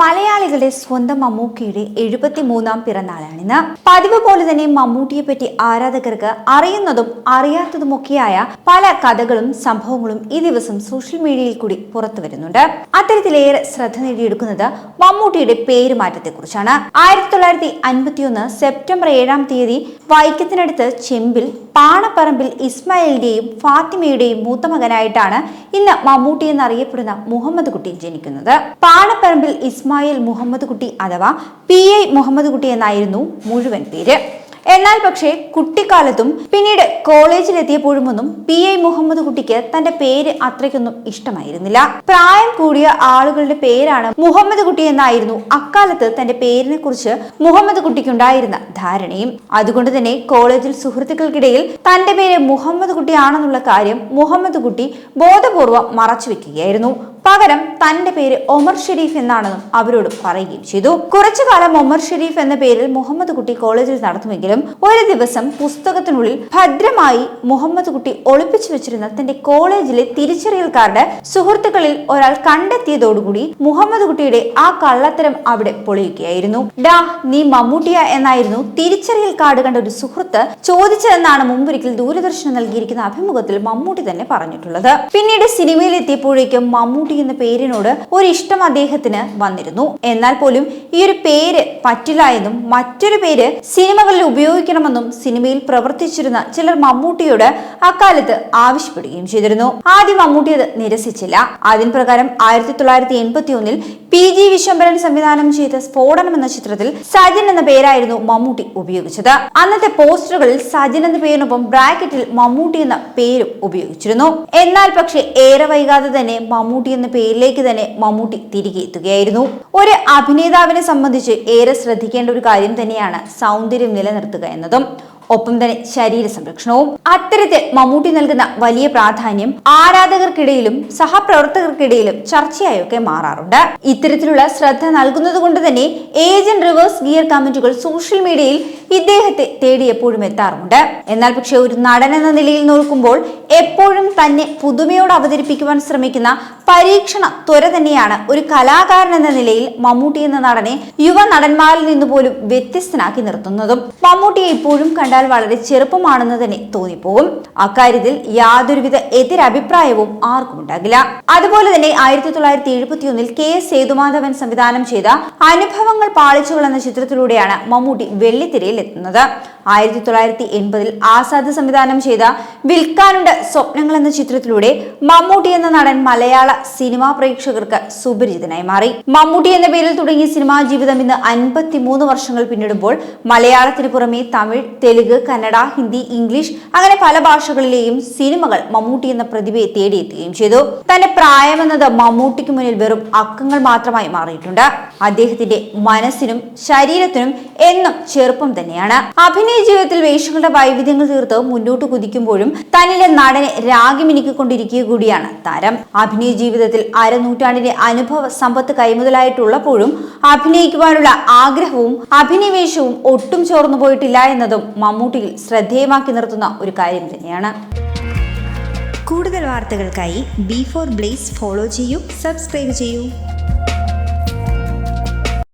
മലയാളികളുടെ സ്വന്തം മമ്മൂക്കയുടെ എഴുപത്തി മൂന്നാം പിറന്നാളാണിന്ന്. പതിവ് പോലെ തന്നെ മമ്മൂട്ടിയെ പറ്റി ആരാധകർക്ക് അറിയുന്നതും അറിയാത്തതുമൊക്കെയായ പല കഥകളും സംഭവങ്ങളും ഈ ദിവസം സോഷ്യൽ മീഡിയയിൽ കൂടി പുറത്തു വരുന്നുണ്ട്. അത്തരത്തിലേറെ ശ്രദ്ധ നേടിയെടുക്കുന്നത് മമ്മൂട്ടിയുടെ പേരുമാറ്റത്തെക്കുറിച്ചാണ്. ആയിരത്തി തൊള്ളായിരത്തി അൻപത്തിയൊന്ന് സെപ്റ്റംബർ ഏഴാം തീയതി വൈക്കത്തിനടുത്ത് ചെമ്പിൽ പാണപ്പറമ്പിൽ ഇസ്മായിലിന്റെയും ഫാത്തിമയുടെയും മൂത്ത മകനായിട്ടാണ് ഇന്ന് മമ്മൂട്ടി എന്നറിയപ്പെടുന്ന മുഹമ്മദ് കുട്ടി ജനിക്കുന്നത്. പാണപ്പറമ്പിൽ ഇസ്മായിൽ മുഹമ്മദ് കുട്ടി അഥവാ പി ഐ മുഹമ്മദ് കുട്ടി എന്നായിരുന്നു മുഴുവൻ പേര്. എന്നാൽ പക്ഷേ കുട്ടിക്കാലത്തും പിന്നീട് കോളേജിലെത്തിയപ്പോഴുമൊന്നും പി ഐ മുഹമ്മദ് കുട്ടിക്ക് തന്റെ പേര് അത്രയ്ക്കൊന്നും ഇഷ്ടമായിരുന്നില്ല. പ്രായം കൂടിയ ആളുകളുടെ പേരാണ് മുഹമ്മദ് കുട്ടി എന്നായിരുന്നു അക്കാലത്ത് തന്റെ പേരിനെ കുറിച്ച് മുഹമ്മദ് കുട്ടിക്കുണ്ടായിരുന്ന ധാരണയും. അതുകൊണ്ട് തന്നെ കോളേജിൽ സുഹൃത്തുക്കൾക്കിടയിൽ തന്റെ പേര് മുഹമ്മദ് കുട്ടിയാണെന്നുള്ള കാര്യം മുഹമ്മദ് കുട്ടി ബോധപൂർവം മറച്ചു വെക്കുകയായിരുന്നു. പകരം തന്റെ പേര് ഒമർ ഷെരീഫ് എന്നാണെന്നും അവരോട് പറയുകയും ചെയ്തു. കുറച്ചു കാലം ഒമർ ഷെരീഫ് എന്ന പേരിൽ മുഹമ്മദ് കുട്ടി കോളേജിൽ നടത്തുമെങ്കിലും ഒരു ദിവസം പുസ്തകത്തിനുള്ളിൽ ഭദ്രമായി മുഹമ്മദ് കുട്ടി ഒളിപ്പിച്ചു വെച്ചിരുന്ന തന്റെ കോളേജിലെ തിരിച്ചറിയൽ കാർഡ് സുഹൃത്തുക്കളിൽ ഒരാൾ കണ്ടെത്തിയതോടുകൂടി മുഹമ്മദ് കുട്ടിയുടെ ആ കള്ളത്തരം അവിടെ പൊളിയുകയായിരുന്നു. ഡാ നീ മമ്മൂട്ടിയ എന്നായിരുന്നു തിരിച്ചറിയൽ കാർഡ് കണ്ട ഒരു സുഹൃത്ത് ചോദിച്ചതെന്നാണ് മുമ്പൊരിക്കൽ ദൂരദർശനം നൽകിയിരിക്കുന്ന അഭിമുഖത്തിൽ മമ്മൂട്ടി തന്നെ പറഞ്ഞിട്ടുള്ളത്. പിന്നീട് സിനിമയിൽ എത്തിയപ്പോഴേക്കും മമ്മൂട്ടി എന്ന പേരിനോട് ഒരു ഇഷ്ടം അദ്ദേഹത്തിന് വന്നിരുന്നു. എന്നാൽ പോലും ഈ ഒരു പേര് പറ്റില്ല എന്നും മറ്റൊരു പേര് സിനിമകളിൽ ഉപയോഗിക്കണമെന്നും സിനിമയിൽ പ്രവർത്തിച്ചിരുന്ന ചിലർ മമ്മൂട്ടിയോട് അക്കാലത്ത് ആവശ്യപ്പെടുകയും ചെയ്തിരുന്നു. ആദ്യം മമ്മൂട്ടി അത് നിരസിച്ചില്ല. അതിൻ പ്രകാരം ആയിരത്തി തൊള്ളായിരത്തി എൺപത്തി ഒന്നിൽ പി ജി വിശ്വംഭരൻ സംവിധാനം ചെയ്ത സ്ഫോടനം എന്ന ചിത്രത്തിൽ സജിൻ എന്ന പേരായിരുന്നു മമ്മൂട്ടി ഉപയോഗിച്ചത്. അന്നത്തെ പോസ്റ്ററുകളിൽ സജിൻ എന്ന പേരിനൊപ്പം ബ്രാക്കറ്റിൽ മമ്മൂട്ടി എന്ന പേരും ഉപയോഗിച്ചിരുന്നു. എന്നാൽ പക്ഷേ ഏറെ വൈകാതെ തന്നെ മമ്മൂട്ടി എന്ന പേരിലേക്ക് തന്നെ മമ്മൂട്ടി തിരികെ എത്തുകയായിരുന്നു. ഒരു അഭിനേതാവിനെ സംബന്ധിച്ച് ഏറെ ശ്രദ്ധിക്കേണ്ട ഒരു കാര്യം തന്നെയാണ് സൗന്ദര്യം നിലനിർത്തുക എന്നതും. ഒപ്പം തന്നെ ശരീര സംരക്ഷണവും. അത്തരത്തിൽ മമ്മൂട്ടി നൽകുന്ന വലിയ പ്രാധാന്യം ആരാധകർക്കിടയിലും സഹപ്രവർത്തകർക്കിടയിലും ചർച്ചയായൊക്കെ മാറാറുണ്ട്. ഇത്തരത്തിലുള്ള ശ്രദ്ധ നൽകുന്നത് കൊണ്ട് തന്നെ ഏജന്റ് റിവേഴ്സ് ഗിയർ കമന്റുകൾ സോഷ്യൽ മീഡിയയിൽ ഇദ്ദേഹത്തെ തേടി എപ്പോഴും എത്താറുണ്ട് എന്നാൽ പക്ഷെ ഒരു നടൻ എന്ന നിലയിൽ നോക്കുമ്പോൾ എപ്പോഴും തന്നെ പുതുമയോട് അവതരിപ്പിക്കുവാൻ ശ്രമിക്കുന്ന പരീക്ഷണ ത്വര തന്നെയാണ് ഒരു കലാകാരൻ എന്ന നിലയിൽ മമ്മൂട്ടി എന്ന നടനെ യുവ നടന്മാരിൽ നിന്ന് പോലും വ്യത്യസ്തനാക്കി നിർത്തുന്നതും. മമ്മൂട്ടിയെ ഇപ്പോഴും കണ്ടാൽ വളരെ ചെറുപ്പമാണെന്ന് തന്നെ തോന്നിപ്പോകും. അക്കാര്യത്തിൽ യാതൊരുവിധ എതിരഭിപ്രായവും ആർക്കും ഉണ്ടാകില്ല. അതുപോലെ തന്നെ ആയിരത്തി തൊള്ളായിരത്തി എഴുപത്തി ഒന്നിൽ കെ എസ് സേതുമാധവൻ സംവിധാനം ചെയ്ത അനുഭവങ്ങൾ പാളിച്ചുകൾ എന്ന ചിത്രത്തിലൂടെയാണ് മമ്മൂട്ടി വെള്ളിത്തിരയിൽ എത്തുന്നത്. ആയിരത്തി തൊള്ളായിരത്തി എൺപതിൽ ആസാദ് സംവിധാനം ചെയ്ത വിൽക്കാനുണ്ട് സ്വപ്നങ്ങൾ എന്ന ചിത്രത്തിലൂടെ മമ്മൂട്ടി എന്ന നടൻ മലയാള സിനിമാ പ്രേക്ഷകർക്ക് സുപരിചിതനായി മാറി. മമ്മൂട്ടി എന്ന പേരിൽ തുടങ്ങിയ സിനിമാ ജീവിതം ഇന്ന് അൻപത്തിമൂന്ന് വർഷങ്ങൾ പിന്നിടുമ്പോൾ മലയാളത്തിന് പുറമെ തമിഴ് തെലുങ്ക് കന്നഡ ഹിന്ദി ഇംഗ്ലീഷ് അങ്ങനെ പല ഭാഷകളിലെയും സിനിമകൾ മമ്മൂട്ടി എന്ന പ്രതിഭയെ തേടിയെത്തുകയും ചെയ്തു. തന്റെ പ്രായമെന്നത് മമ്മൂട്ടിക്ക് മുന്നിൽ വെറും അക്കങ്ങൾ മാത്രമായി മാറിയിട്ടുണ്ട്. അദ്ദേഹത്തിന്റെ മനസ്സിനും ശരീരത്തിനും എന്നും ചെറുപ്പം തന്നെയാണ്. അഭിനയ ജീവിതത്തിൽ വേഷങ്ങളുടെ വൈവിധ്യങ്ങൾ തീർത്ത് മുന്നോട്ട് കുതിക്കുമ്പോഴും തന്നിലെ നടനെ രാഗിമിനിക്കൊണ്ടിരിക്കുക കൂടിയാണ് താരം. അഭിനയ ജീവിതത്തിൽ അരനൂറ്റാണ്ടിന്റെ അനുഭവ സമ്പത്ത് കൈമുതലായിട്ടുള്ളപ്പോഴും അഭിനയിക്കുവാനുള്ള ആഗ്രഹവും അഭിനിവേശവും ഒട്ടും ചോർന്നു പോയിട്ടില്ല എന്നതും മമ്മൂട്ടിയിൽ ശ്രദ്ധേയമാക്കി നിർത്തുന്ന ഒരു കാര്യം തന്നെയാണ്. കൂടുതൽ വാർത്തകൾക്കായി ബി ഫോർ ബ്ലേസ് ഫോളോ ചെയ്യൂ സബ്സ്ക്രൈബ് ചെയ്യൂ.